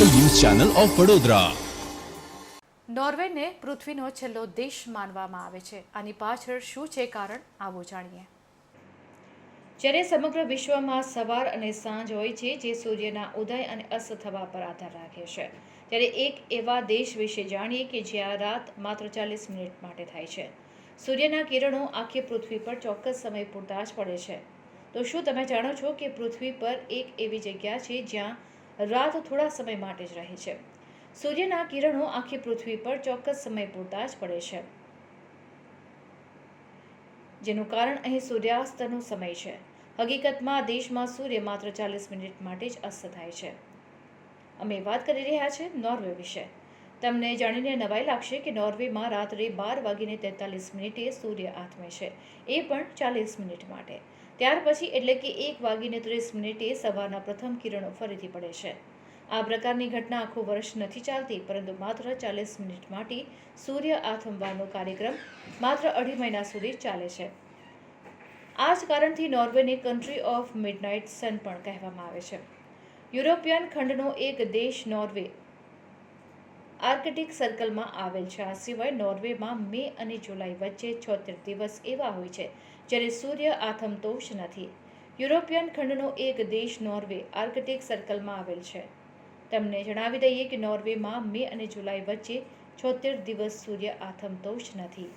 Channel of Vadodara. નોર્વેને પૃથ્વીનો છેલ્લો દેશ માનવામાં આવે છે. આની પાછળ શું છે કારણ આવો જાણીએ. જ્યારે સમગ્ર વિશ્વમાં સવાર અને સાંજ હોય છે, જે સૂર્યના ઉદય અને અસ્ત થવા પર આધાર રાખે છે. ત્યારે એક એવા દેશ વિશે જાણીએ કે જ્યાં રાત માત્ર ચાલીસ મિનિટ માટે થાય છે. સૂર્યના કિરણો આખી પૃથ્વી પર ચોક્કસ સમય પૂરતા જ પડે છે. તો શું તમે જાણો છો કે પૃથ્વી પર એક એવી જગ્યા છે જ્યાં રાત થોડા સમય માટે જ રહે છે. સૂર્યના કિરણો આખી પૃથ્વી પર ચોક્કસ સમય પૂરતા જ પડે છે. જેનું કારણ અહીં સૂર્યાસ્તનો સમય છે. હકીકતમાં દેશમાં સૂર્ય માત્ર ચાલીસ મિનિટ માટે જ અસ્ત થાય છે. અમે વાત કરી રહ્યા છે નોર્વે વિશે. તમને જાણીને નવાઈ લાગશે કે નોર્વેમાં રાત્રે બાર વાગીને તેતાલીસ મિનિટે સૂર્ય આથમે છે. એ પણ ચાલીસ મિનિટ માટે. ત્યાર પછી એટલે કે એક વાગીને ત્રીસ મિનિટે સવારના પ્રથમ કિરણો ફરીથી પડે છે. આ પ્રકારની ઘટના આખું વર્ષ નથી ચાલતી, પરંતુ માત્ર ચાલીસ મિનિટ માટે સૂર્ય આથમવાનો કાર્યક્રમ માત્ર અઢી મહિના સુધી ચાલે છે. આ જ કારણથી નોર્વેને કન્ટ્રી ઓફ મિડનાઇટ સન પણ કહેવામાં આવે છે. યુરોપિયન ખંડનો એક દેશ નોર્વે આર્કટિક સર્કલમાં આવેલ છે. આ સિવાય નોર્વેમાં મે અને જુલાઈ વચ્ચે છોતેર દિવસ એવા હોય છે જ્યારે સૂર્ય આથમતોષ નથી. યુરોપિયન ખંડનો એક દેશ નોર્વે આર્કટિક સર્કલમાં આવેલ છે. તમને જણાવી દઈએ કે નોર્વેમાં મે અને જુલાઈ વચ્ચે છોતેર દિવસ સૂર્ય આથમતોષ નથી.